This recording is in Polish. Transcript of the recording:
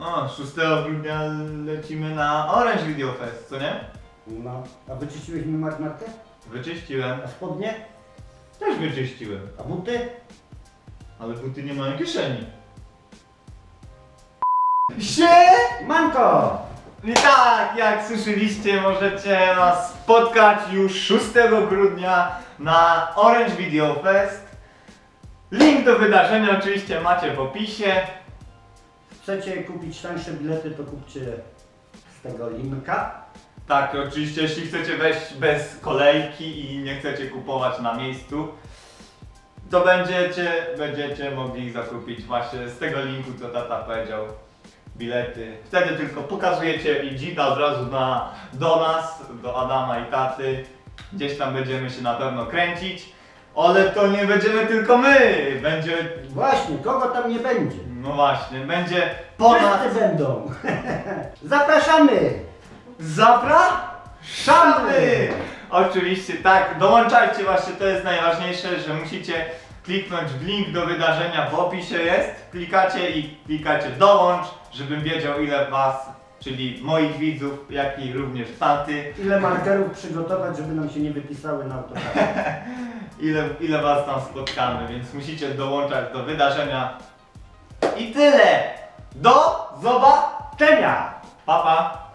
O, 6 grudnia lecimy na Orange Video Fest, co nie? No, a wyczyściłeś mi marmarkę? Wyczyściłem. A spodnie? Też wyczyściłem. A buty? Ale buty nie mają kieszeni. Sie! Manko! I tak, jak słyszeliście, możecie nas spotkać już 6 grudnia na Orange Video Fest. Link do wydarzenia oczywiście macie w opisie. Chcecie kupić tańsze bilety, to kupcie z tego linka. Tak, oczywiście jeśli chcecie wejść bez kolejki i nie chcecie kupować na miejscu, to będziecie, będziecie mogli zakupić właśnie z tego linku, co tata powiedział. Bilety. Wtedy tylko pokazujecie i dzida od razu na, do nas, do Adama i taty. Gdzieś tam będziemy się na pewno kręcić. Ale to nie będziemy tylko my. Będzie, Właśnie, kogo tam nie będzie? no właśnie, będzie ponad Wszyscy będą. Zapraszamy! Zapraszamy! Oczywiście tak, dołączajcie właśnie, to jest najważniejsze, że musicie kliknąć w link do wydarzenia w opisie jest, klikacie i klikacie dołącz, żebym wiedział ile was, czyli moich widzów, jak i również taty, Ile markerów przygotować, żeby nam się nie wypisały na autokarze? ile, ile was tam spotkamy, więc musicie dołączać do wydarzenia. I tyle! Do zobaczenia! Pa pa!